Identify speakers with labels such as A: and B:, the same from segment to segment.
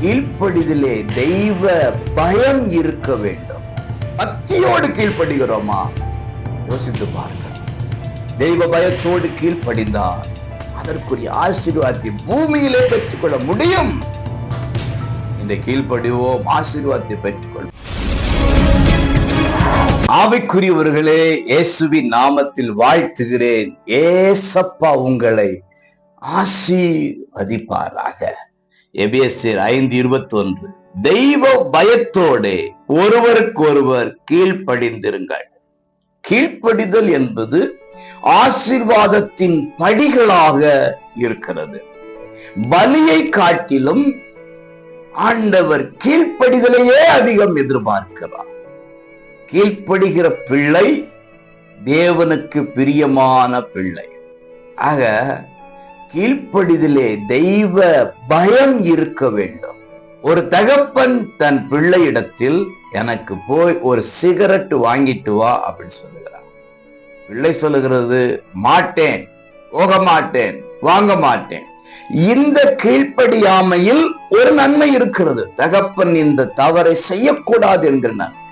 A: கீழ்ப்படிதலே தெய்வ பயம் இருக்க வேண்டும். பக்தியோடு கீழ்ப்படுகிறோமா? யோசித்து பாருங்கள். தெய்வ பயத்தோடு கீழ்ப்படிந்தால் அதற்குரிய ஆசீர்வாதத்தை பூமியிலே பெற்றுக்கொள்ள முடியும். இந்த கீழ்ப்படிவோம் ஆசீர்வாதத்தை பெற்றுக்கொள்வோம். ஆவிக்குரியவர்களே இயேசுவின் நாமத்தில் வாழ்த்துகிறேன். ஏசப்பா உங்களை ஆசீர்வதிப்பாராக. எபிஎஸ்ஆர் ஐந்து இருபத்தி ஒன்று தெய்வ பயத்தோடு ஒருவருக்கொருவர் கீழ்ப்படிந்திருங்கள். கீழ்ப்படிதல் என்பது ஆசீர்வாதத்தின் படிகளாக இருக்கிறது. பலியை காட்டிலும் ஆண்டவர் கீழ்ப்படிதலையே அதிகம் எதிர்பார்க்கிறார். கீழ்ப்படுகிற பிள்ளை தேவனுக்கு பிரியமான பிள்ளை. ஆக கீழ்ப்படிதலே தெய்வ பயம் இருக்க வேண்டும். ஒரு தகப்பன் தன் பிள்ளையிடத்தில் எனக்கு போய் ஒரு சிகரெட் வாங்கிட்டு வா அப்படின்னு சொல்லுகிறார். பிள்ளை சொல்லுகிறது மாட்டேன் போக மாட்டேன் வாங்க மாட்டேன். இந்த கீழ்ப்படியாமையில் ஒரு நன்மை இருக்கிறது. தகப்பன் இந்த தவறை செய்யக்கூடாது என்கிற நன்மை.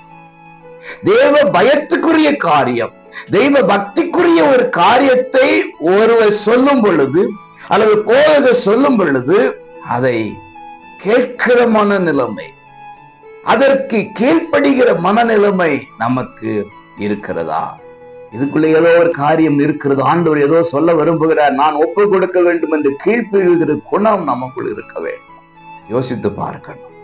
A: தேவ பயத்துக்குரிய காரியம். தெய்வ பக்திக்குரிய ஒரு காரியத்தை ஒருவர் சொல்லும் பொழுது அல்லது போதக சொல்லும் பொழுது அதை கேட்கிற மனநிலைமை அதற்கு கீழ்ப்படுகிற மனநிலைமை நமக்கு இருக்கிறதா? இதுக்குள்ள ஏதோ ஒரு காரியம் இருக்கிறது. ஆண்டவர் ஏதோ சொல்ல விரும்புகிறார். நான் ஒப்பு கொடுக்க வேண்டும் என்று கீழ்ப்படுகிற குணம் நமக்குள் இருக்க வேண்டும். யோசித்து பார்க்கணும்.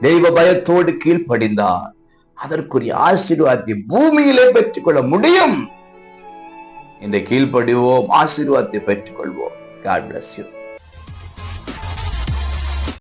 A: தெய்வ பயத்தோடு கீழ்ப்படிந்தார் அதற்குரிய ஆசீர்வாதத்தை பூமியிலே பெற்றுக்கொள்ள முடியும். இந்த கீழ்ப்படிவோம் ஆசீர்வாதத்தை பெற்றுக்கொள்வோம். God bless you.